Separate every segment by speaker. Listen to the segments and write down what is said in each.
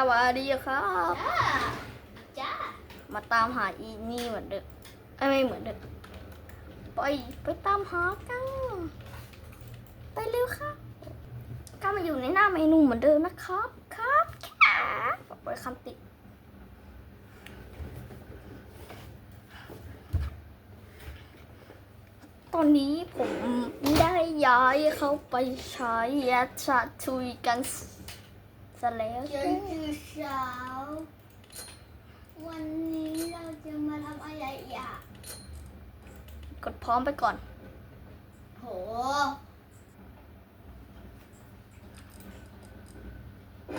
Speaker 1: สวัสดีครับ
Speaker 2: จ้าจ้า
Speaker 1: มาตามหาอีนี่เหมือนเดิมเอ้ยไม่เหมือนเดิมไปไปตามหากันไปเร็วครับก็มาอยู่ในหน้าเมนูเหมือนเดิมนะครับ ครับครับไปคำติดตอนนี้ผมได้ย้ายเขาไปใช้แอดชาทุยกัน ซะแล้ว
Speaker 2: จนคือเช้าวันนี้เราจะมาทำอะไรอะ
Speaker 1: กดพร้อมไปก่อน
Speaker 2: โห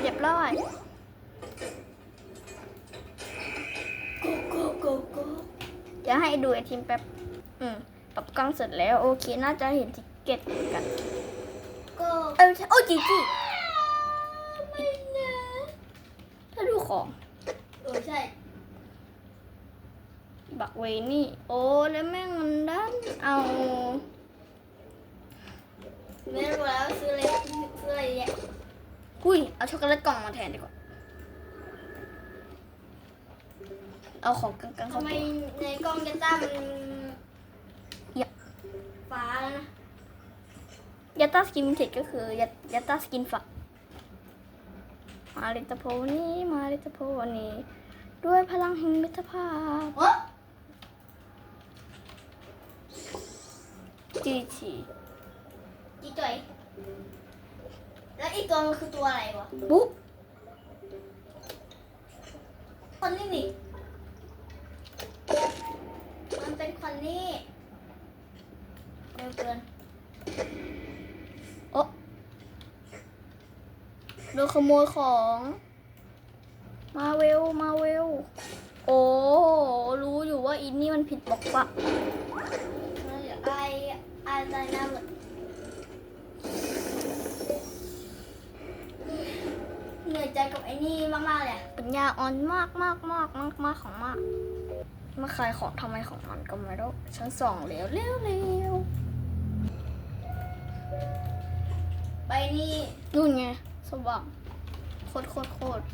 Speaker 1: เรียบร้อย
Speaker 2: โกโกโกโก
Speaker 1: เดี๋ยวให้ดูไอทีมแป๊บ อืม ปรับกล้องเสร็จแล้ว โอเค น่าจะเห็นทิกเก็ตกัน
Speaker 2: โก
Speaker 1: เออใช่โอ้จีจี
Speaker 2: ไม่นะ
Speaker 1: ถ้าดู ของ
Speaker 2: เออใช่
Speaker 1: บักเวนี่ โอ้แล้วแม่งมันดันเอา
Speaker 2: ไม่รู้แล้วซื้ออะไรซื้ออะไรเนี่ย
Speaker 1: อุ้ยเอาช็อกโกแลตกล่องมาแทนดีกว่า เอาของกลางๆเข้า
Speaker 2: ทำไม
Speaker 1: ไป
Speaker 2: ในกล้องยาต้ามัน
Speaker 1: ยะ
Speaker 2: ฟ้าแล้วนะ
Speaker 1: ยาต้าสกินเทจก็คือยายาต้าสกินฝัก มาลิตาโพนี่มาลิตาโพนี่ด้วยพลังแห่งมิตรภาพ
Speaker 2: โอ้
Speaker 1: จีจี
Speaker 2: จีจ่อยแล้วอีกตัวมันคือตัวอะไรวะ
Speaker 1: บุ๊บ
Speaker 2: คนนี้นี่มันเป็นคนนี้เร็วเกิน
Speaker 1: โอ้ โดนขโมยของ มาเวล มาเวล โอ้รู้อยู่ว่าอินนี่มันผิดบอกว่า
Speaker 2: ไอไออะไรนะเหมือนเหนื่อยใจกับไอ้นี่มากๆเลยอะ
Speaker 1: ปัญญาอ่อนมากมากมากมากมากของมากมาขายของทำไมของมันก็ไม่รู้ชั้นสองเร็วเร็วเร็ว
Speaker 2: ไปนี่
Speaker 1: นู่นไง สว่างโคตรโคตรโคตร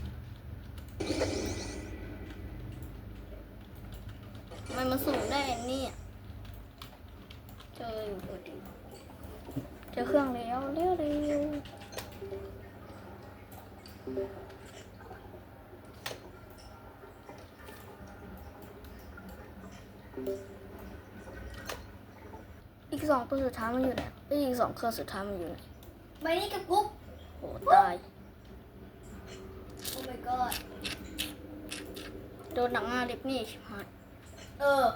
Speaker 1: ทำไมมันสูงได้อันนี่เจออยู่พอดีเจอเครื่องแล้วเร็วเร็วอีกสองตัวสุดท้ายมันอยู่ไหนอีกสองเครื่องสุดท้ายมันอยู่ไหน
Speaker 2: ไปนี่กับกุ๊บ
Speaker 1: โหตาย
Speaker 2: โอ้ my god
Speaker 1: โดนหนังหน้าเล็บนี่ชิบหาย
Speaker 2: เออ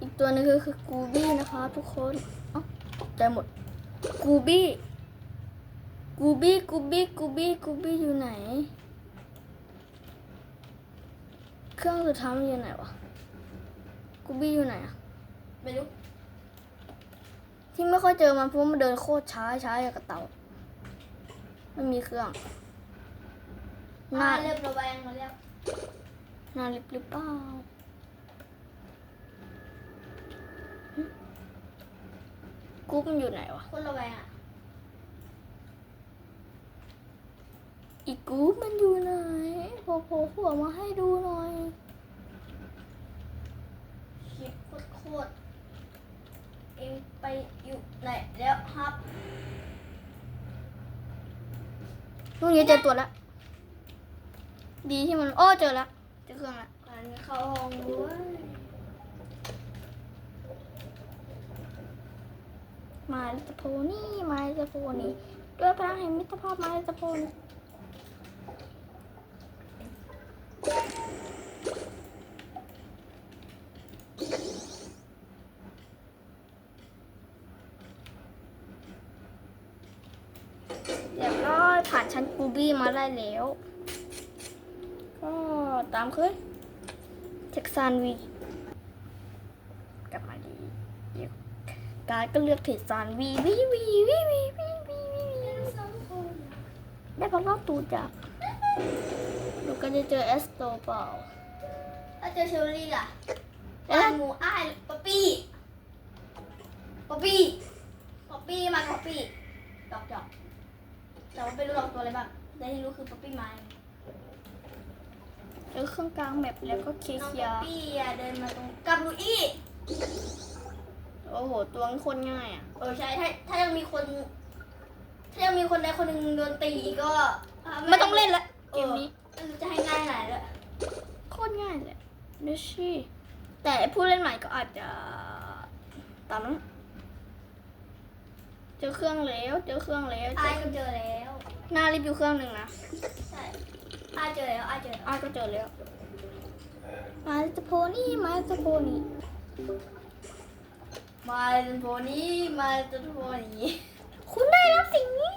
Speaker 1: อีกตัวหนึงก็คือกูบี้นะคะทุกคนเอ้าตกใจหมด กูบี้ กูบี้ กูบี้ กูบี้ กูบี้ อยู่ไหน เครื่องสุดท้ายมันอยู่ไหนวะกูบี้อยู่ไหนอะ
Speaker 2: ไม่รู้
Speaker 1: ที่ไม่ค่อยเจอมันเพราะมันเดินโคตรช้าช้าอย่างกับเต่าไม่มีเครื่องห
Speaker 2: มา
Speaker 1: น้า
Speaker 2: เริ่มระแวงมาแล้ว
Speaker 1: หน้าลิบหรือเปล่าหึกูมันอยู่ไหนวะ
Speaker 2: คนระแวงอะ
Speaker 1: อีกกรุ๊ปมันอยู่ไหนโผล่โผล่หัวมาให้ดูหน่อย
Speaker 2: คลิป โคตรๆเองไปอยู่ไหนแล้วครับ
Speaker 1: นู่นไงเจอตัวแล้วดีที่มัน โอ้เจอแล้วเจอเครื่องล้ว
Speaker 2: อันเข้าห้องด้วย
Speaker 1: มาลิตโพนี่มาลิตโพนี่ด้วยพลังแห่งมิตรภาพมาลิตโพนี่ เรียบร้อยผ่านชั้นกูบี้มาได้แล้ว ก็ตามเคยเท็กซานวีกลับมาดีเดี๋ยวการดก็เลือกเทรดซานวีวีวีวีวีวีวีวีได้พักนอกตูจากดูกันจะเจอเอสโตเปล่า
Speaker 2: ถ้าเจอเชอรี่ล่ะ
Speaker 1: เอเอ๊ะ
Speaker 2: บ้านหมูอ้ายป๊อปปี้ป๊อปปี้ป๊อปปี้มาป๊อปปี้ดอกดอก แต่ว่าไม่รู้หรอกตัวอะไรบ้างแต่ที่รู้คือป๊อปปี้มา
Speaker 1: เจอเครื่องกลางแมปแล้วก็เคลีย
Speaker 2: น้อง
Speaker 1: ร์
Speaker 2: ป๊อปปี้อะเดินมาตรงกับลูอี้
Speaker 1: โอ้โห ตัวมันคนง่ายอะ
Speaker 2: เออใช่ถ้าถ้ายังมีคน ถ้ายังมีคนใดคนหนึ่งโดนตีก็ะ
Speaker 1: ไม่ต้องเล่นละเกมนี้
Speaker 2: เออไม่รู้จะให้ง่ายไหนเลย
Speaker 1: โคตรง่ายเลยดูสิแต่ผู้เล่นใหม่ก็อาจจะตามนั้น เจอเครื่องแล้ว เจอเครื่องแล้วเจ
Speaker 2: อ้า
Speaker 1: อย
Speaker 2: ก็เจอแล้ว
Speaker 1: หน้ารีบอยู่เครื่องหนึ่งนะ
Speaker 2: ใช่อ้ายเจอแล้วอ้ายเจอแล้ว
Speaker 1: อ้าวก็เจอแล้วมาจะโพนี่มาจะโพนี่
Speaker 2: มาจนโพนี้มาจนโพนี้
Speaker 1: คุณได้รับสิ่งนี้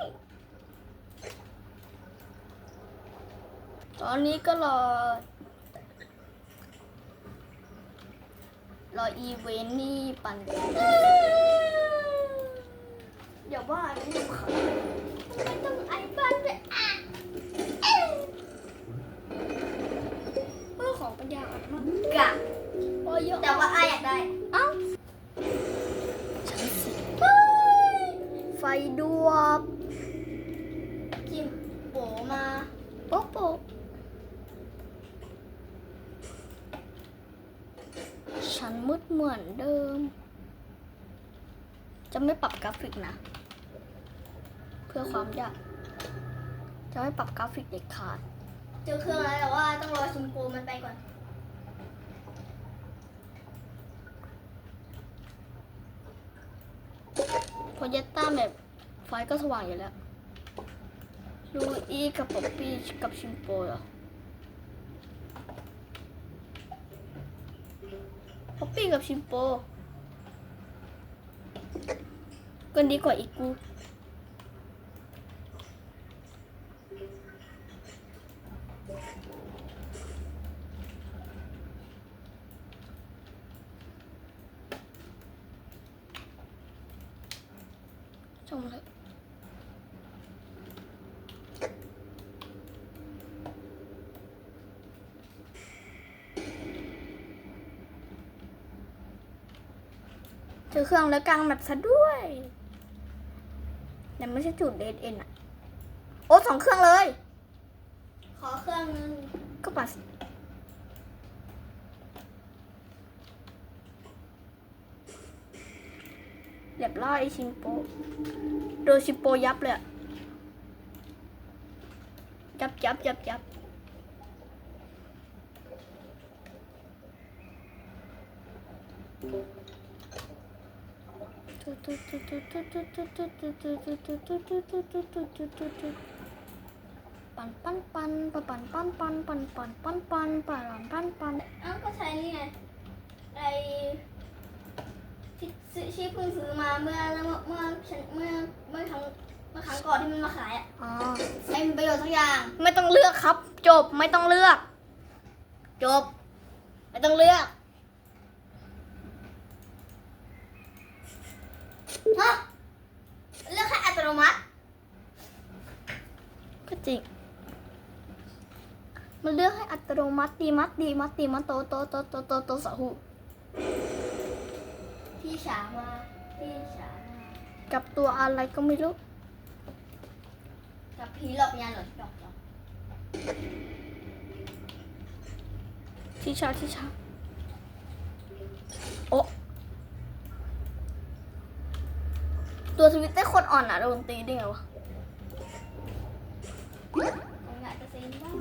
Speaker 1: ตอนนี้ก็รอ รออีเวนต์นี่ปั่นกัน
Speaker 2: เดี๋ยวว่าไม่ต้องขไมต้องไอ้บ้านด้วยอะเอ้ย
Speaker 1: เพื่อของปัญญาอ่อนมาก
Speaker 2: กะ
Speaker 1: โอ้ย
Speaker 2: แต่ว่าไอ้อยากได้
Speaker 1: เอ้าฉันสิไฟดวบ
Speaker 2: จิมโปมา
Speaker 1: โป๊ะโป๊ะฉันมืดเหมือนเดิม จะไม่ปรับกราฟิกนะ พื่อความยากจะไม่ปรับกราฟิกเด็ดขาด
Speaker 2: เจอเครื่องแล้วแต่ว่าต้องรอชิมโปมันไปก่อน
Speaker 1: โปรเจตต้าแบบไฟก็สว่างอยู่แล้วลูอีกับป๊อปปี้กับชิมโปเหรอป๊อปปี้กับชิมโปก็ดีกว่าอีก กูจงเลยเจอเครื่องแล้วกลางแบบซะด้วยแต่ไม่ใช่จุดเดทเอ็นอะโอ้สองเครื่องเลย
Speaker 2: ขอเครื่องนึง
Speaker 1: ก็ปัด สิเรียบร้อยไอชิมโป โดนชิมโปยับเลยยับยับยับยับปันปันปันปันปันปันปันปันปันปันปันปันปันปัน
Speaker 2: เอ้าก็ใช้นี่ไงไอที่ซื้อ ที่เพิ่งซื้อมาเมื่อเมื่อเมื่อฉันเมื่อเมื่อครั้งเมื่อครั้งก่อนที่มันมาขายอะ
Speaker 1: อ๋อ
Speaker 2: ไม่มีประโยชน์สักอย่าง
Speaker 1: ไม่ต้องเลือกครับ จบไม่ต้องเลือก จบ ไม่ต้องเลือก
Speaker 2: ฮะเลือกให้อัตโนมัติ
Speaker 1: ก็จริงมันเลือกให้อัตโนมัติดีมัดดีมัดดีมัดโตโตโตโตโตโตสะหู
Speaker 2: พี่ฉามา พี่ฉามา
Speaker 1: กับตัวอะไรก็ไม่รู้
Speaker 2: กับผีหลอกวิญญาณเหรอหลอกหลอก
Speaker 1: ที่ชาที่ชาโอะตัวสวิตเตอร์โคนอ่อนอะโดนตีได้ไงวะ
Speaker 2: ของงานจะเซ็นบ้าง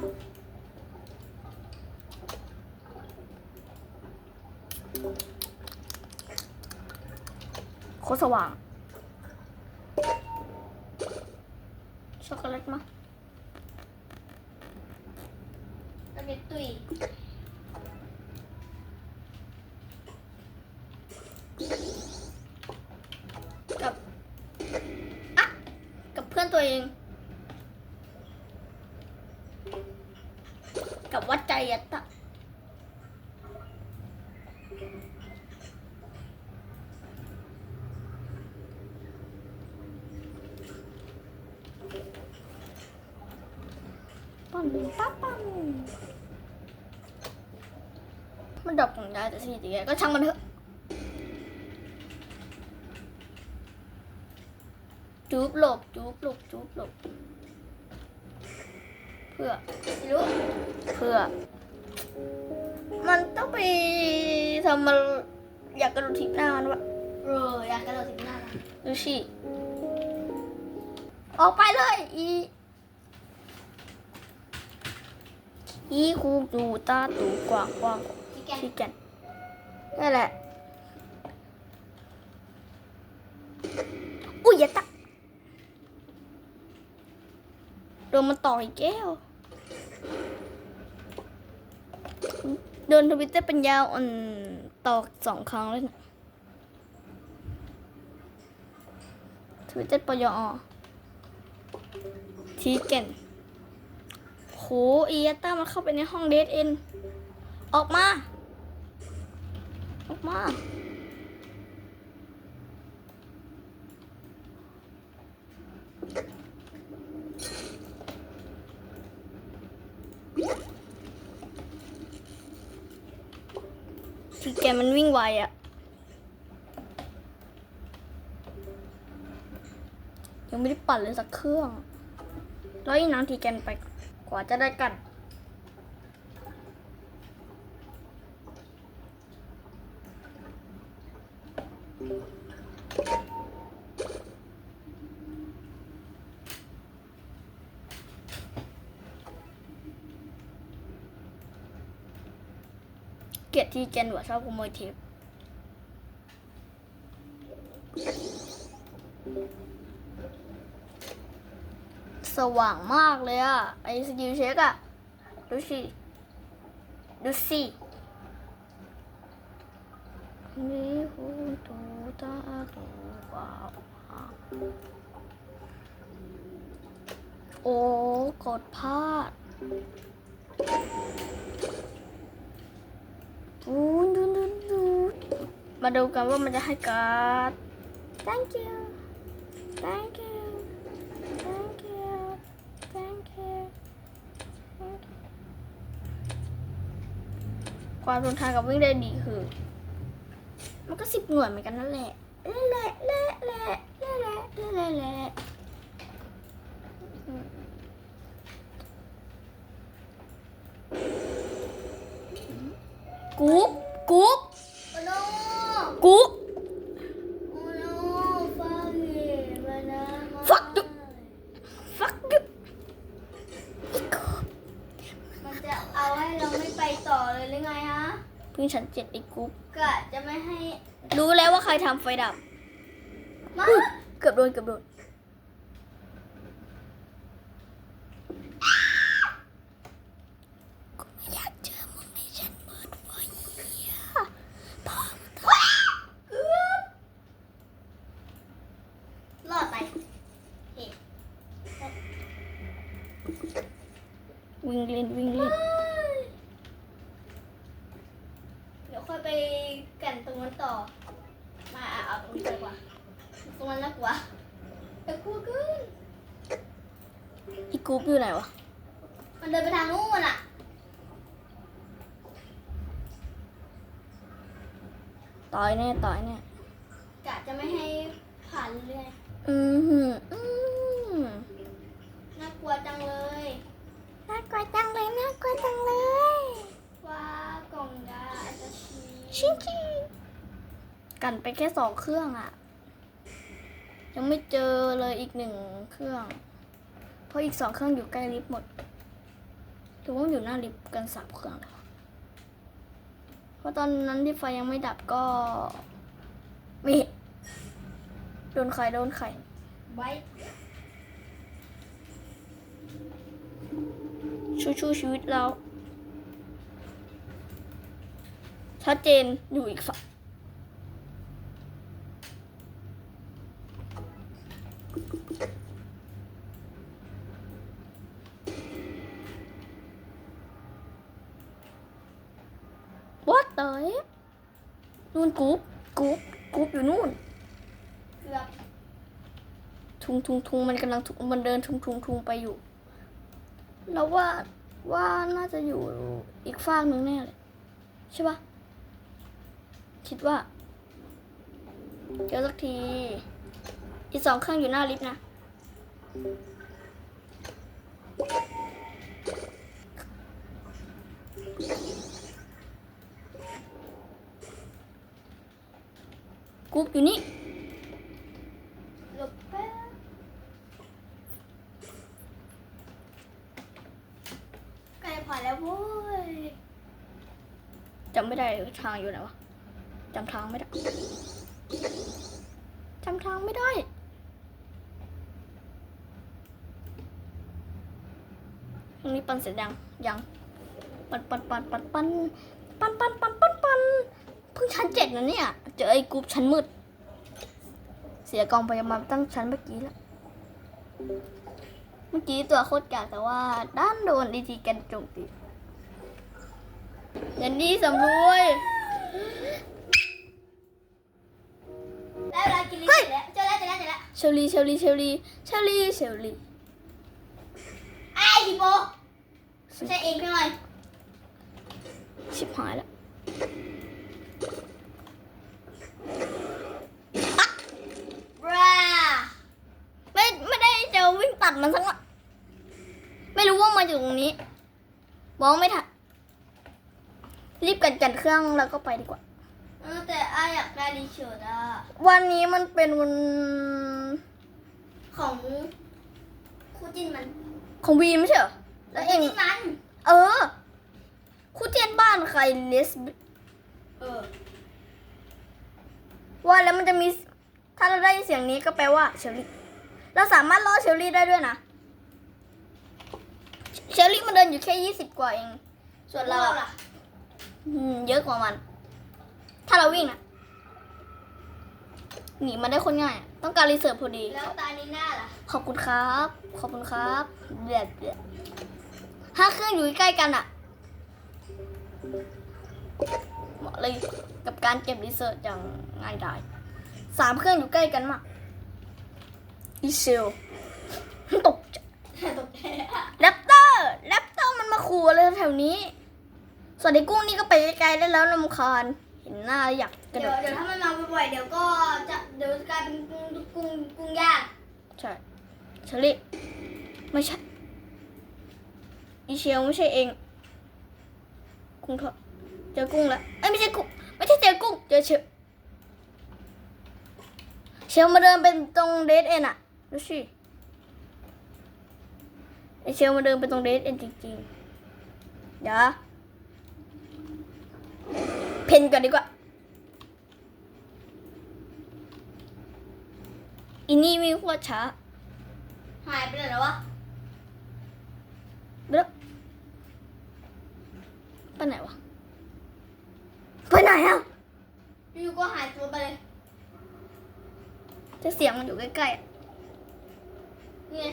Speaker 1: โคสว่าง ช็อกโกแลตมั้ง
Speaker 2: แล้วเป็นตุย
Speaker 1: กับอะกับเพื่อนตัวเอง กับวัดใจยัตตะ ปันปั๊บปันมันดรอปของยายแต่สิทีก็ช่างมันเถอะจูบหลบจูบหลบจูบหลบ เพื่อ
Speaker 2: ไม่รู้
Speaker 1: เพื่อ มันต้องไปทำมันอยากกระโดดทิปหน้ามันวะ
Speaker 2: เอออยากกระโดดถึงหน้ามัน
Speaker 1: ดูสิออกไปเลยอี อีคูดูตาตูกว่างกว่าง
Speaker 2: ที่แกน
Speaker 1: ที่แกันนั่นแหละอุ้ยอย่าตักโดนมันต่ออีกแก้วโดนทวิตเตอร์ปัญญาอ่อนต่อสองครั้งแล้วนะทวิตเตอร์ปยอทีเก่น โหอียต้ามันเข้าไปในห้องเดทเอ็น ออกมา ออกมาที่แกมันวิ่งไวอะยังไม่ได้ปั่นเลยสักเครื่อง แล้วอีน้ำทีแกนไป ว่าจะได้กัน เกลียดที่เจนว่าชอบขโมยเทป Thank you. สว่างมากเลยอะไอสกิลเช็คอะดูสิ ดูสินี่หูตูตาตูว้าวโอ้กดพลาดดูดูดูดูมาดูกันว่ามันจะให้การ์ด thank you thank you thank you thank you thank you ความทนทานกับวิ่งได้ดีคือ มันก็สิบหน่วยเหมือนกันนั่นแหละแหละแหละแหละแหละแหละแหละแหละแหละกุ๊ก
Speaker 2: กุ๊ก
Speaker 1: กุ๊บ
Speaker 2: โอ้โนฟังเย่มานะมา
Speaker 1: Fuck you fuck you
Speaker 2: มันจะเอาให้เราไม่ไปต่อเลยหรือไงฮะ
Speaker 1: เพิ่งฉั นเจ็ดไอ้กุ๊บ
Speaker 2: กะจะไม่ให้
Speaker 1: รู้แล้วว่าใครทำไฟดับ
Speaker 2: มา
Speaker 1: อุ๊ยเกือบโดนเกือบโดนกูไม่อยากเจอมึงในฉันเปิดไฟอะพอมึงเถอะ
Speaker 2: เกือบรอดไปเอ๊ะ
Speaker 1: วิ่งเล่นวิ่งเล่น
Speaker 2: เดี๋ยวค่อยไปกันตรงนั้นต่อ มาอะเอาตรงนี้ดีกว่า ตรงนั้นน่ากลัวแต่กลัวเกิน
Speaker 1: อีกุ๊บอยู่ไหนวะ
Speaker 2: มันเดินไปทางนู้นอะ
Speaker 1: ตายแน่ตายแน่
Speaker 2: กะจะไม่ให้ผ่านเรื่อย
Speaker 1: อือหืออืม
Speaker 2: ๆน่ากลัวจังเลย
Speaker 1: น่ากลัวจังเลยน่ากลัวจังเลย
Speaker 2: ว่ากล่องยาอาจจะชี
Speaker 1: ชิงชิงกันไปแค่สองเครื่องอะยังไม่เจอเลยอีกหนึ่งเครื่องเพ ราะอีกสองเครื่องอยู่ใกล้ลิฟต์หมดหรือว่าอยู่หน้าลิฟต์กันสามเครื่องเลยเพราะตอนนั้นที่ไฟยังไม่ดับก็ม่เห็นโดนใครโดนใคร
Speaker 2: ไว้
Speaker 1: ชูชูชีวิตเราชัดเจนอยู่อีกฝั่งวัดเตย นู่นกรุ๊ปกรุ๊ปกรุ๊ปอยู่นู่น
Speaker 2: เกือบ
Speaker 1: ทุงทุงทุงมันกำลังทุงมันเดินทุงทุงทุงไปอยู่แล้วว่าว่าน่าจะอยู่อีกฟากหนึ่งแน่เลยใช่ปะคิดว่าเจอสักที อีกสองเครื่องอยู่หน้าลิฟต์นะ กุ๊กอยู่นี่
Speaker 2: หลบแป๊บใกล้ผ่านแล้วโว้ย
Speaker 1: จำไม่ได้ทางอยู่ไหนวะจำทางไม่ได้จำทางไม่ได้ตรงนี้ปันเสร็จยังยังปันปันปันปันปันปันปันปันปันปันเพิ่งชั้นเจ็ดนะเนี่ย เจอไอ้กรุ๊ปชั้นมืด เสียกองพยาบาลตั้งชั้นเมื่อกี้แล้วเมื่อกี้ตัวโคตรกากแต่ว่าด้านโดนดีทีกันโจมตีเดนดี้สำรวย
Speaker 2: ได้เวลากินลิ้นเสร็จแล้วเจอแล้วเจอแล้วเจอแล้ว
Speaker 1: เชลลีเชลลีเชลลีเชลลีเชลลี
Speaker 2: ไอ้ฮิปโปไม่ใช่เองใช่ไหม
Speaker 1: ชิบหายแล้ว
Speaker 2: บรา
Speaker 1: ไม่ไม่ได้จะวิ่งตัดมันสักหน่อยไม่รู้ว่ามาอยู่ตรงนี้มองไม่ทันรีบกันจัดเครื่องแล้วก็ไปดีกว่า
Speaker 2: เออแต่ไอ้อยากได้รีเชิร์ดอะ
Speaker 1: วันนี้มันเป็นวัน
Speaker 2: ของคู่จิ้นมัน
Speaker 1: ของวีไม่ใช่เหรอแล้วเอง
Speaker 2: คู่จิ้นมัน
Speaker 1: เออคู่เจียนบ้านใครเลส
Speaker 2: เออ
Speaker 1: ว่าแล้วมันจะมี ถ้าเราได้ยินเสียงนี้ก็แปลว่าเชลลี่ เราสามารถล่อเชลลี่ได้ด้วยนะ เชลลี่มันเดินอยู่แค่ยี่สิบกว่าเอง ส่วนเรา
Speaker 2: เรา
Speaker 1: อะ
Speaker 2: ล่ะ
Speaker 1: อืมเยอะกว่ามัน ถ้าเราวิ่งนะหนีมันได้คนง่ายอะต้องการรีเสิร์ชพอดี
Speaker 2: แล้วตานีน่าล่ะ
Speaker 1: ขอบคุณครับ ขอบคุณครับเดือดเดือดห้าเครื่องอยู่ใกล้ๆกันอะ เหมาะเลยกับการเก็บรีเสิร์ชอย่างง่ายดายสามเครื่องอยู่ใกล้กันมากอีเซลตกใจ
Speaker 2: ตกใจ
Speaker 1: แรปเตอร์แรปเตอร์มันมาขู่อะไรแถวนี้ ส่วนไอ้กุ้งนี่ก็ไปไกลๆได้แล้วลำคาญเห็นหน้าแล้วอยากกระ
Speaker 2: เดี๋
Speaker 1: โด
Speaker 2: ยว
Speaker 1: ด
Speaker 2: เดี๋ยวถ้ามันมาบ่อยๆเดี๋ยวก็จะเดี๋ยวจะกลายเป็นกุ้งกุ้งกุ้งย่าง
Speaker 1: ใช่เชอรี่ไม่ใช่อีเชลไม่ใช่เอง กุ้งเถอะ เจอกุ้งแล้วเอ้ยไม่ใช่กุ้งไม่ใช่เจอกุ้งเจอเชลเชลมาเดินเป็นตรงเดทเอ็นอะดูสิไอเชลมาเดินไปตรงเดทเอ็นจริงๆเดี๋ยวเพนก่อนดีกว่าอีนี่มีหัวช้า
Speaker 2: หายไปไหนแล้ววะ
Speaker 1: ไปแล้วไปไหนวะ ไปไหนอะ
Speaker 2: อยู่ๆก็หายตัวไปเลย
Speaker 1: จะเสียงมันอยู่ใกล้ๆอะ
Speaker 2: นี่ไง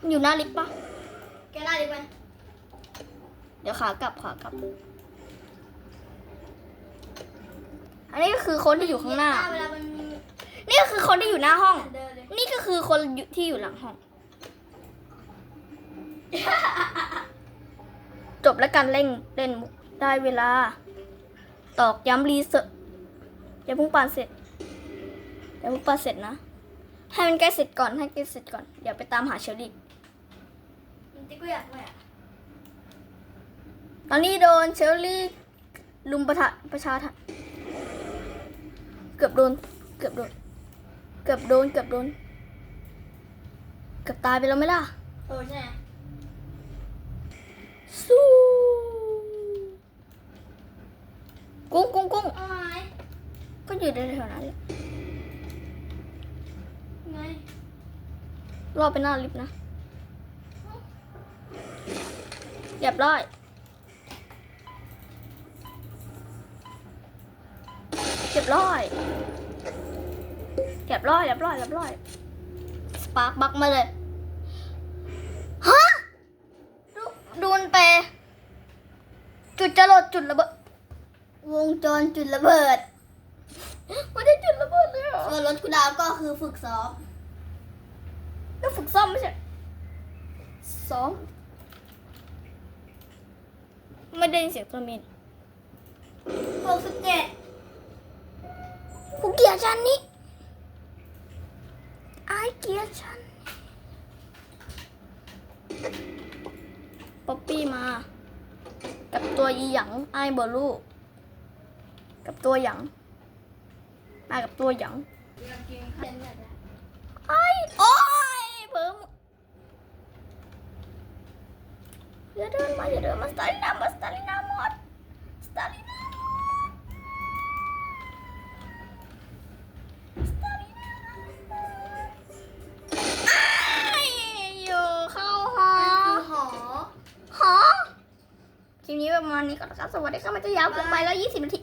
Speaker 1: มันอยู่หน้าลิฟต์ปะ
Speaker 2: แกได้ดีไหม
Speaker 1: เดี๋ยวขากลับขากลับ อั นนี้ก็คือคนที่อยู่ข้างหน้า
Speaker 2: เวลามัน
Speaker 1: นี่ก็คือคนที่อยู่หน้าห้อง
Speaker 2: เดินเลย
Speaker 1: นี่ก็คือคนอยู่ที่อยู่หลังห้อง จบแล้วกันเล่นเล่นมุกได้เวลา ตอกย้ำรีเสิร์ชอย่าเพิ่งปานเสร็จอย่าเพิ่งปานเสร็จนะให้มันใกล้เสร็จก่อนให้ใกล้เสร็จก่อนเดี๋ยวไปตามหาเชอรี่
Speaker 2: มันติ๊กก็อยากไหมอะ
Speaker 1: ตอนนี้โดนเชอรี่ลุมประทะประชาทะ เกือบโดน เกือบโดน เกือบโดน เกือบโดน เกือบตายไปแล้วไหมล่ะ
Speaker 2: เออใช่ไง
Speaker 1: สู้กุ้งกุ้งกุ้ง
Speaker 2: เอาหาย
Speaker 1: ก็อยู่แถวๆนั้นแหละ
Speaker 2: ไง
Speaker 1: รอไปหน้าลิฟต์นะเรียบร้อย รียบร้อยเรียบร้อยเรียบร้อยเรียบร้อยสปาร์กบักมาเลยฮะดูดูมันไป จุดจรดจุดระเบิด
Speaker 2: วงจรจุดระเบิด
Speaker 1: มันได้จุดระเบิดเลยเหรอ
Speaker 2: ส่วนรถกูดาวก็คือฝึกซ้อม
Speaker 1: ก็ฝึกซ้อมไม่ใช่ซ้อมไม่ได้ยินเสียงตัวมิน
Speaker 2: หกสิบเจ็ด
Speaker 1: กูเกลียดฉันนี่ไอายเกลียดฉันป๊อปปี้มา กับตัวอีหยังไอายบอลูกับตัวหยังมากับตัวหยังไอายโอ้ยเบิ่มอย่าเดินมาอย่าเดินมาสตาลินามาสตาลินาหมด ลิปนี้ประมาณนี้ก่อนนะครับ สวัสดีครับมันจะยาวเกินไปแล้ว 20 นาที